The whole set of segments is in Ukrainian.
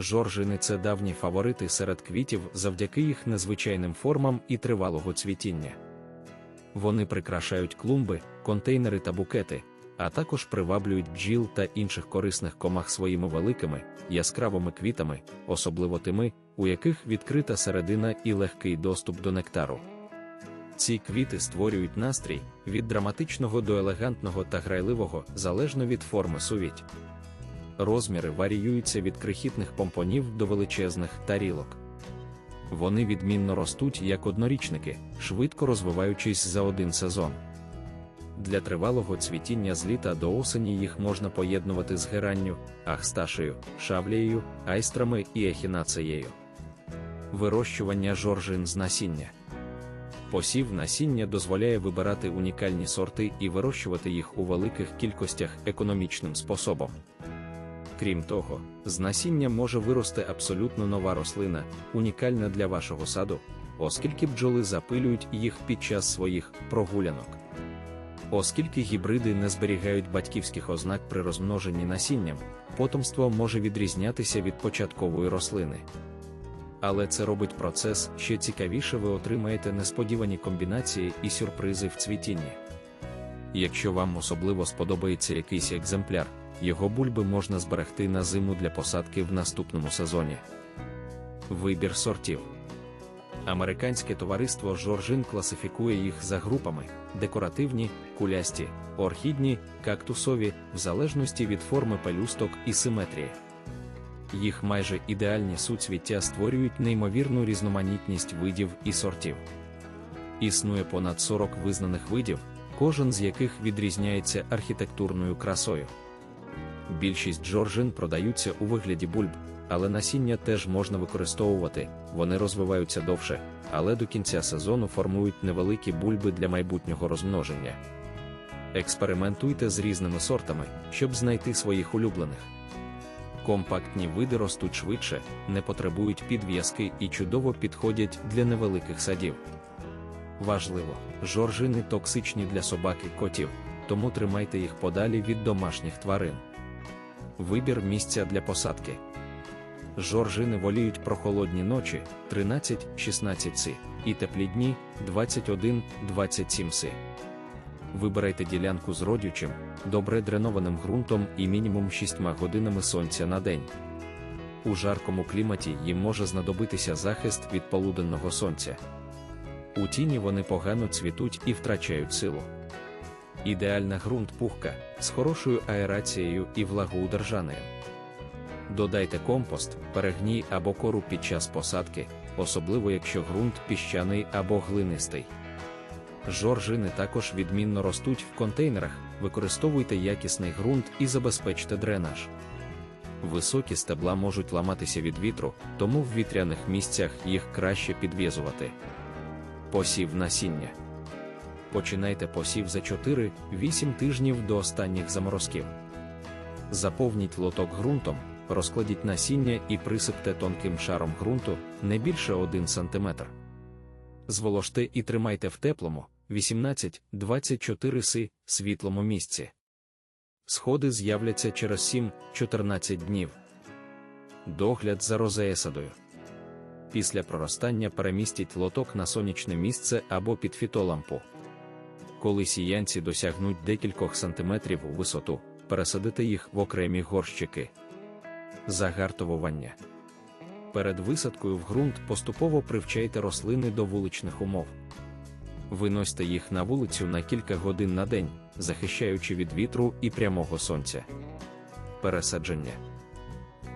Жоржини це давні фаворити серед квітів завдяки їх незвичайним формам і тривалого цвітіння. Вони прикрашають клумби, контейнери та букети, а також приваблюють бджіл та інших корисних комах своїми великими, яскравими квітами, особливо тими, у яких відкрита середина і легкий доступ до нектару. Ці квіти створюють настрій від драматичного до елегантного та грайливого залежно від форми сувіть. Розміри варіюються від крихітних помпонів до величезних тарілок. Вони відмінно ростуть як однорічники, швидко розвиваючись за один сезон. Для тривалого цвітіння з літа до осені їх можна поєднувати з геранню, ахсташею, шавлією, айстрами і ехінацеєю. Вирощування жоржин з насіння. Посів насіння дозволяє вибирати унікальні сорти і вирощувати їх у великих кількостях економічним способом. Крім того, з насіння може вирости абсолютно нова рослина, унікальна для вашого саду, оскільки бджоли запилюють їх під час своїх прогулянок. Оскільки гібриди не зберігають батьківських ознак при розмноженні насінням, потомство може відрізнятися від початкової рослини. Але це робить процес ще цікавіше, ви отримаєте несподівані комбінації і сюрпризи в цвітінні. Якщо вам особливо сподобається якийсь екземпляр, його бульби можна зберегти на зиму для посадки в наступному сезоні. Вибір сортів. Американське товариство Жоржин класифікує їх за групами: декоративні, кулясті, орхідні, кактусові, в залежності від форми пелюсток і симетрії. Їх майже ідеальні суцвіття створюють неймовірну різноманітність видів і сортів. Існує понад 40 визнаних видів, кожен з яких відрізняється архітектурною красою. Більшість джорджин продаються у вигляді бульб, але насіння теж можна використовувати, вони розвиваються довше, але до кінця сезону формують невеликі бульби для майбутнього розмноження. Експериментуйте з різними сортами, щоб знайти своїх улюблених. Компактні види ростуть швидше, не потребують підв'язки і чудово підходять для невеликих садів. Важливо, жоржини токсичні для собак і котів, тому тримайте їх подалі від домашніх тварин. Вибір місця для посадки. Жоржини воліють прохолодні ночі 13-16 си, і теплі дні 21-27 си. Вибирайте ділянку з родючим, добре дренованим ґрунтом і мінімум 6 годинами сонця на день. У жаркому кліматі їм може знадобитися захист від полуденного сонця. У тіні вони погано цвітуть і втрачають силу. Ідеальна ґрунт пухка з хорошою аерацією і влагоудержаною. Додайте компост, перегній або кору під час посадки, особливо якщо ґрунт піщаний або глинистий. Жоржини також відмінно ростуть в контейнерах, використовуйте якісний ґрунт і забезпечте дренаж. Високі стебла можуть ламатися від вітру, тому в вітряних місцях їх краще підв'язувати. Посів насіння. Починайте посів за 4-8 тижнів до останніх заморозків. Заповніть лоток ґрунтом, розкладіть насіння і присипте тонким шаром ґрунту не більше 1 см. Зволожте і тримайте в теплому 18-24 си світлому місці. Сходи з'являться через 7-14 днів. Догляд за розеесадою. Після проростання перемістіть лоток на сонячне місце або під фітолампу. Коли сіянці досягнуть декількох сантиметрів у висоту, пересадити їх в окремі горщики. Загартовування. Перед висадкою в ґрунт поступово привчайте рослини до вуличних умов. Виносьте їх на вулицю на кілька годин на день, захищаючи від вітру і прямого сонця. Пересадження.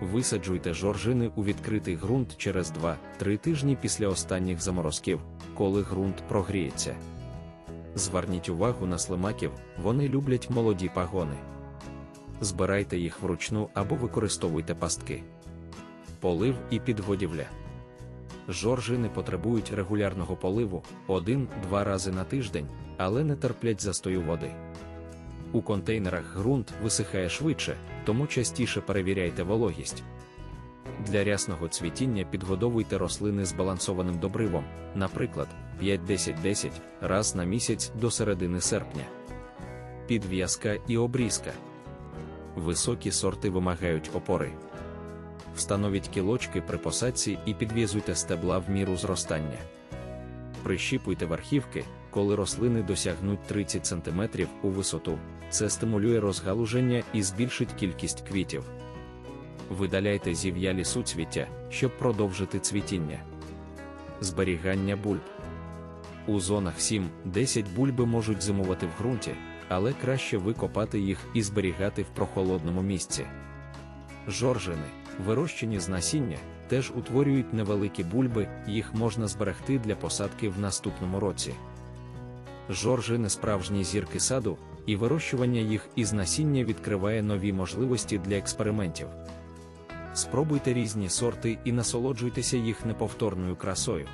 Висаджуйте жоржини у відкритий ґрунт через 2-3 тижні після останніх заморозків, коли ґрунт прогріється. Зверніть увагу на слимаків, вони люблять молоді пагони. Збирайте їх вручну або використовуйте пастки. Полив і підгодівля. Жоржини потребують регулярного поливу один-два рази на тиждень, але не терплять застою води. У контейнерах ґрунт висихає швидше, тому частіше перевіряйте вологість. Для рясного цвітіння підгодовуйте рослини збалансованим добривом, наприклад, 5-10-10 раз на місяць до середини серпня. Підв'язка і обрізка. Високі сорти вимагають опори. Встановіть кілочки при посадці і підв'язуйте стебла в міру зростання. Прищіпуйте верхівки, коли рослини досягнуть 30 см у висоту. Це стимулює розгалуження і збільшить кількість квітів. Видаляйте зів'ялі суцвіття, щоб продовжити цвітіння. Зберігання бульб. У зонах 7-10 бульби можуть зимувати в ґрунті, але краще викопати їх і зберігати в прохолодному місці. Жоржини, вирощені з насіння, теж утворюють невеликі бульби, їх можна зберегти для посадки в наступному році. Жоржини справжні зірки саду, і вирощування їх із насіння відкриває нові можливості для експериментів. Спробуйте різні сорти і насолоджуйтеся їх неповторною красою.